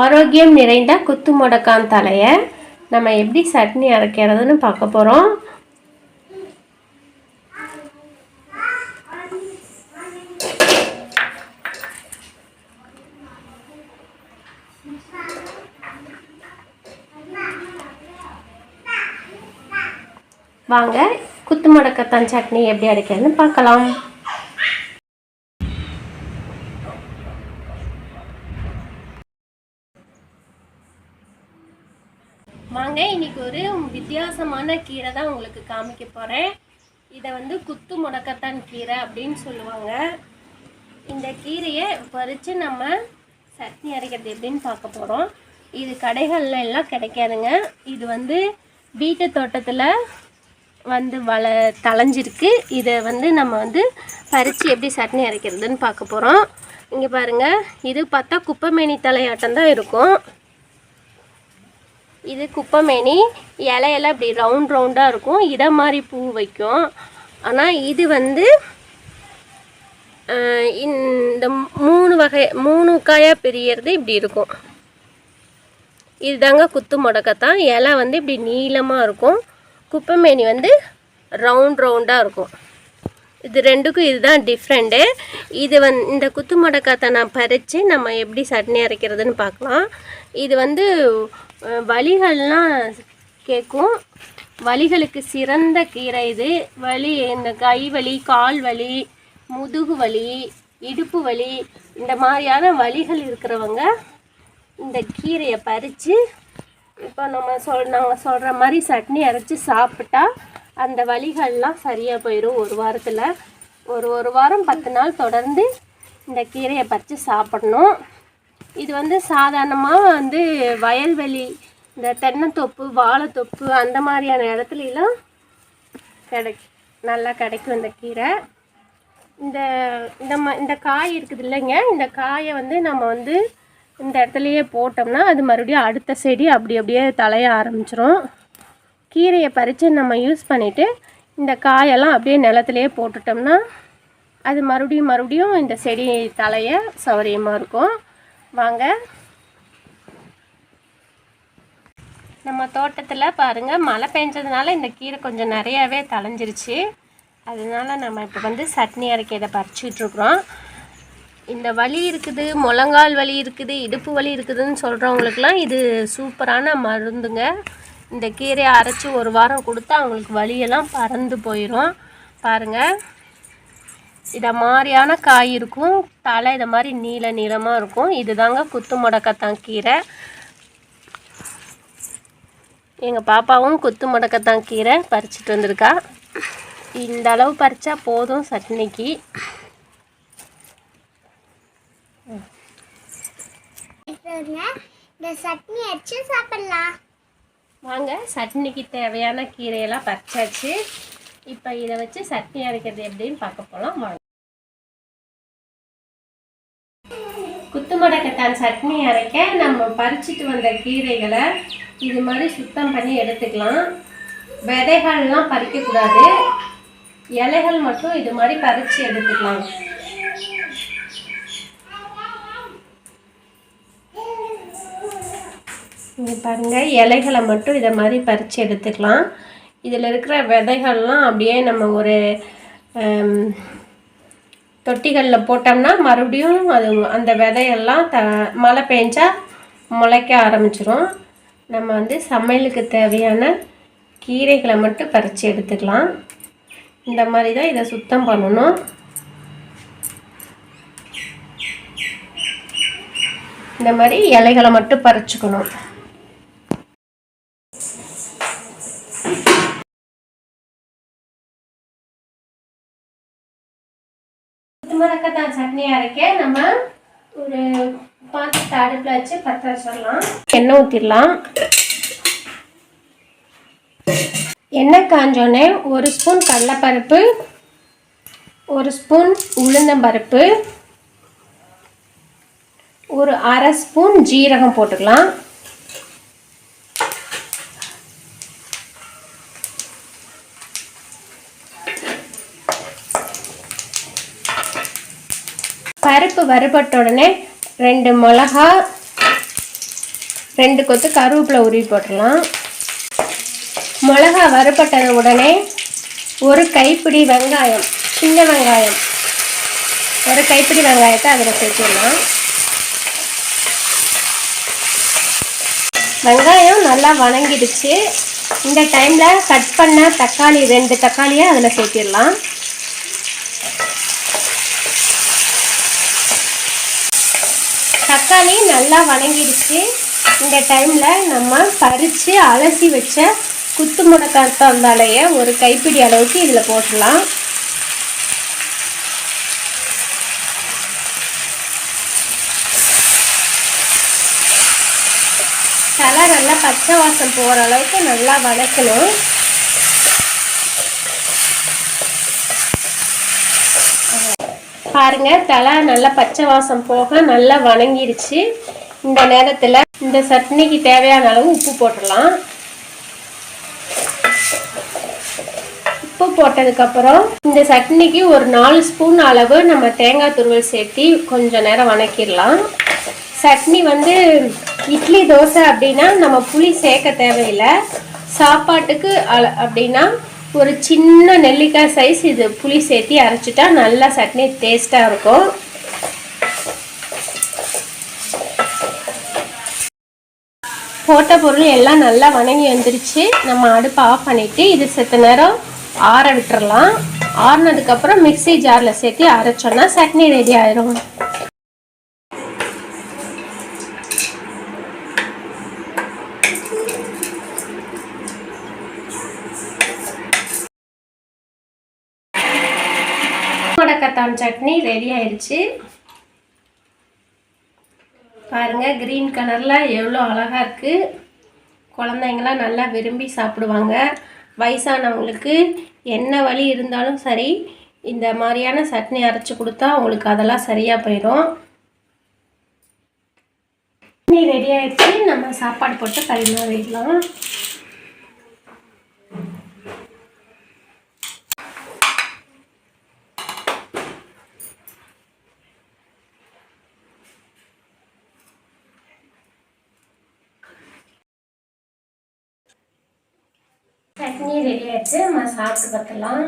ஆரோக்கியம் நிறைந்த குத்து முடக்கான் தலையை நம்ம எப்படி சட்னி அரைக்கிறதுன்னு பார்க்க போகிறோம் வாங்க குத்து முடக்கத்தான் சட்னி எப்படி அரைக்கிறதுன்னு பார்க்கலாம். வாங்க இன்னைக்கு ஒரு வித்தியாசமான கீரை தான் உங்களுக்கு காமிக்க போகிறேன் இதை வந்து குத்து முடக்கத்தான் கீரை அப்படின்னு சொல்லுவாங்க. இந்த கீரையை பறித்து நம்ம சட்னி அரைக்கிறது எப்படின்னு பார்க்க போகிறோம் இது கடைகள்ல எல்லாம் கிடைக்காதுங்க. இது வந்து வீட்டு தோட்டத்தில் வந்து வள தளைஞ்சிருக்கு இதை வந்து நம்ம வந்து பறித்து எப்படி சட்னி அரைக்கிறதுன்னு பார்க்க போகிறோம் இங்கே பாருங்கள் இது பார்த்தா குப்பைமேனி தலையாட்டம் தான் இருக்கும். இது குப்பைமேனி. இலையெல்லாம் இப்படி ரவுண்ட் ரவுண்டாக இருக்கும். இதை மாதிரி பூ வைக்கும். ஆனால் இது வந்து இந்த மூணு வகை மூணு காயாக பிரியறது இப்படி இருக்கும். இதுதாங்க குத்து முடக்கத்தான். இலை வந்து இப்படி நீளமாக இருக்கும். குப்பைமேனி வந்து ரவுண்ட் ரவுண்டாக இருக்கும். இது ரெண்டுக்கும் இதுதான் டிஃப்ரெண்ட்டு இது வந் இந்த குத்து முடக்காத்தை நான் பறித்து நம்ம எப்படி சட்னி அரைக்கிறதுன்னு பார்க்கலாம். இது வந்து வலிகள்லாம் கேட்கும். வலிகளுக்கு சிறந்த கீரை இது. வலி இந்த கை வலி கால் வலி முதுகு வலி இடுப்பு வலி இந்த மாதிரியான வலிகள் இருக்கிறவங்க இந்த கீரையை பறித்து இப்போ நம்ம சொல் நாங்கள் சொல்கிற மாதிரி சட்னி அரைச்சி சாப்பிட்டா அந்த வலிகள்லாம் சரியாக போயிடும் ஒரு வாரத்தில். ஒரு ஒரு வாரம் பத்து நாள் தொடர்ந்து இந்த கீரையை பறித்து சாப்பிடணும். இது வந்து சாதாரணமாக வந்து வயல்வெளி இந்த தென்னந்தோப்பு வாழைத்தொப்பு அந்த மாதிரியான இடத்துலலாம் கிடை நல்லா கிடைக்கும் இந்த கீரை. இந்த இந்த ம இந்த காய் இருக்குது இல்லைங்க. இந்த காயை வந்து நம்ம வந்து இந்த இடத்துலையே போட்டோம்னா அது மறுபடியும் அடுத்த செடி அப்படி அப்படியே தலைய ஆரம்பிச்சிரும். கீரையை பறித்து நம்ம யூஸ் பண்ணிவிட்டு இந்த காயெல்லாம் அப்படியே நிலத்துலையே போட்டுட்டோம்னா அது மறுபடியும் மறுபடியும் இந்த செடி தலையை சௌகரியமாக இருக்கும். வாங்க. நம்ம தோட்டத்தில் பாருங்கள் மழை பெஞ்சதுனால இந்த கீரை கொஞ்சம் நிறையாவே தளைஞ்சிருச்சு அதனால நம்ம இப்போ வந்து சட்னி அரைக்க இதை பறிச்சிட்ருக்குறோம் இந்த வலி இருக்குது முழங்கால் வலி இருக்குது இடுப்பு வலி இருக்குதுன்னு சொல்கிறவங்களுக்குலாம் இது சூப்பரான மருந்துங்க. இந்த கீரையை அரைச்சி ஒரு வாரம் கொடுத்தா அவங்களுக்கு வலியெல்லாம் பறந்து போயிடும் பாருங்கள் இதை மாதிரியான காய் இருக்கும். தலை இதை மாதிரி நீல நீளமாக இருக்கும். இதுதாங்க குத்து முடக்கத்தான் கீரை. எங்கள் பாப்பாவும் குத்து முடக்கத்தான் கீரை பறிச்சிட்டு வந்திருக்கா. இந்த அளவு பறித்தா போதும் சட்னிக்கு. இந்த சட்னி அடிச்சு சாப்பிடலாம். வாங்க சட்னிக்கு தேவையான கீரையெல்லாம் பறிச்சாச்சு. இப்போ இதை வச்சு சட்னி அரைக்கிறது எப்படின்னு பார்க்க போகலாம் வாங்க. குத்து முடக்கத்தான் சட்னி அரைக்க. நம்ம பறிச்சிட்டு வந்த கீரைகளை இது மாதிரி சுத்தம் பண்ணி எடுத்துக்கலாம். விதைகள்லாம் பறிக்கக்கூடாது. இலைகள் மட்டும் இது மாதிரி பறித்து எடுத்துக்கலாம். இங்கே பாருங்கள் இலைகளை மட்டும் இதை மாதிரி பறித்து எடுத்துக்கலாம். இதில் இருக்கிற விதைகள்லாம் அப்படியே நம்ம ஒரு தொட்டிகளில் போட்டோம்னா மறுபடியும் அது அந்த விதையெல்லாம் த மழை பெஞ்சா முளைக்க ஆரம்பிச்சிரும். நம்ம வந்து சமையலுக்கு தேவையான கீரைகளை மட்டும் பறித்து எடுத்துக்கலாம். இந்த மாதிரி தான் இதை சுத்தம் பண்ணணும். இந்த மாதிரி இலைகளை மட்டும் பறிச்சுக்கணும். மிளகாய் சட்னி அரைக்க நம்ம ஒரு பாத்திரத்தை அடுப்பில் வச்சு பற்ற வச்சிடலாம். எண்ணெய் ஊற்றிடலாம் எண்ணெய் காஞ்சோடனே ஒரு ஸ்பூன் கடலைப்பருப்பு ஒரு ஸ்பூன் உளுந்தம்பருப்பு ஒரு அரை ஸ்பூன் ஜீரகம் போட்டுக்கலாம். பருப்பு வறுபட்ட உடனே ரெண்டு மிளகா ரெண்டு கொத்து கருவேப்பிலை உருவி போட்டுடலாம். மிளகா வறுபட்டது உடனே ஒரு கைப்பிடி வெங்காயம் சின்ன வெங்காயம். ஒரு கைப்பிடி வெங்காயத்தை அதில் சேர்த்துடலாம். வெங்காயம் நல்லா வணங்கிடுச்சு. இந்த டைமில் கட் பண்ண தக்காளி ரெண்டு தக்காளியை அதில் சேர்த்திடலாம். தக்காளி நல்லா வணங்கிடுச்சு. இந்த டைமில் நம்ம பறித்து அலசி வச்ச குத்து முடக்காத்தாந்தாலைய ஒரு கைப்பிடி அளவுக்கு இதில் போட்டுடலாம். தலை நல்லா பச்சை வாசம் போகிற அளவுக்கு நல்லா வதக்கணும். பாருங்க தலை நல்லா பச்சை வாசம் போக நல்லா வணங்கிடுச்சு. இந்த நேரத்தில் இந்த சட்னிக்கு தேவையான அளவு உப்பு போட்டுடலாம். உப்பு போட்டதுக்கப்புறம் இந்த சட்னிக்கு ஒரு நாலு ஸ்பூன் அளவு நம்ம தேங்காய் துருவல் சேர்த்து கொஞ்சம் நேரம் வணக்கிடலாம். சட்னி வந்து இட்லி தோசை அப்படின்னா நம்ம புளி சேர்க்க தேவையில்லை. சாப்பாட்டுக்கு அப்படின்னா ஒரு சின்ன நெல்லிக்காய் சைஸ் இது புளி சேர்த்து அரைச்சிட்டா நல்லா சட்னி டேஸ்ட்டாக இருக்கும். போட்ட பொருள் எல்லாம் நல்லா வணங்கி வந்துருச்சு. நம்ம அடுப்பை ஆஃப் பண்ணிவிட்டு இது செத்த நேரம் ஆற விட்டுறலாம். ஆறுனதுக்கப்புறம் மிக்ஸி ஜாரில் சேர்த்து அரைச்சோன்னா சட்னி ரெடி ஆயிரும். முடக்கத்தான் சட்னி ரெடி ஆயிடுச்சு பாருங்கள் க்ரீன் கலரில் எவ்வளோ அழகாக இருக்குது குழந்தைங்களாம் நல்லா விரும்பி சாப்பிடுவாங்க. வயசானவங்களுக்கு என்ன வலி இருந்தாலும் சரி இந்த மாதிரியான சட்னி அரைச்சி கொடுத்தா அவங்களுக்கு அதெல்லாம் சரியாக போயிடும். சட்னி ரெடி ஆகிடுச்சு நம்ம சாப்பாடு போட்டு பரிமாறிடலாம். சட்னி ரெடி ஆயிடுச்சு. நம்ம சாப்பிட்டு பார்க்கலாம்